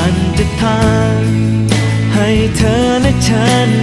ัน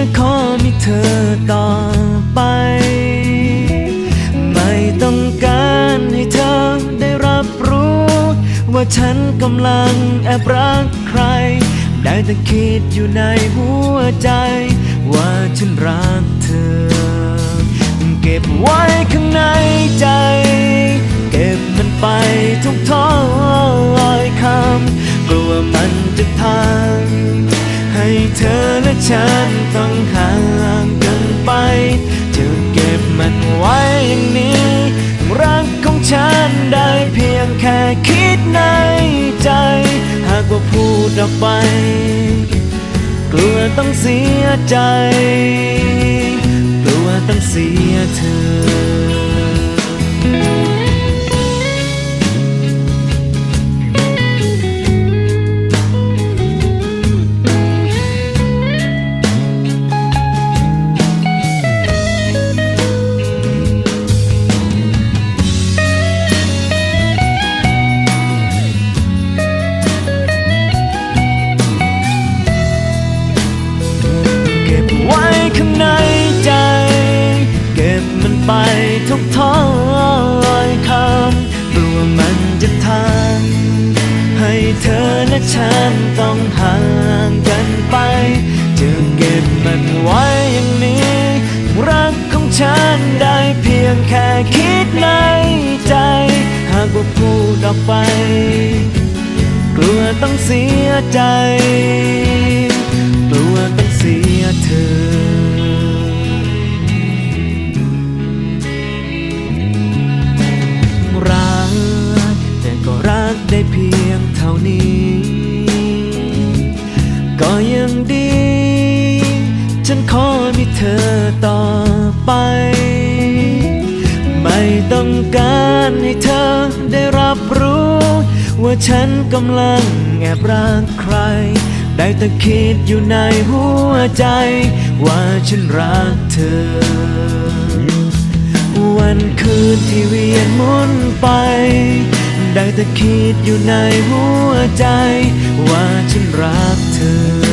แค่ขอมีเธอต่อไป ไม่ต้องการให้เธอได้รับรู้ ว่าฉันกำลังแอบรักใคร ได้แต่คิดอยู่ในหัวใจ ว่าฉันรักเธอ เก็บไว้ข้างในใจ เก็บมันไปทุกถ้อยคำกลัวมันจะทางให้เธอและฉัน คิดในใจ หากว่าพูดออกไป กลัวต้องเสียใจ กลัวต้องเสียเธอ ฉันต้องห่างกันไป จะเก็บมันไว้อย่างนี้ รักของฉันได้เพียงแค่คิดในใจ หากว่าพูดออกไป กลัวต้องเสียใจ กลัวต้องเสียเธอรักแต่ก็รักได้เพียงเท่านี้ ธอต่อไป ไม่ต้องการให้เธอได้รับรู้ ว่าฉันกำลังแอบรักใคร ได้แต่คิดอยู่ในหัวใจ ว่าฉันรักเธอ วันคืนที่เวียนหมุนไป ได้แต่คิดอยู่ในหัวใจ ว่าฉันรักเธอ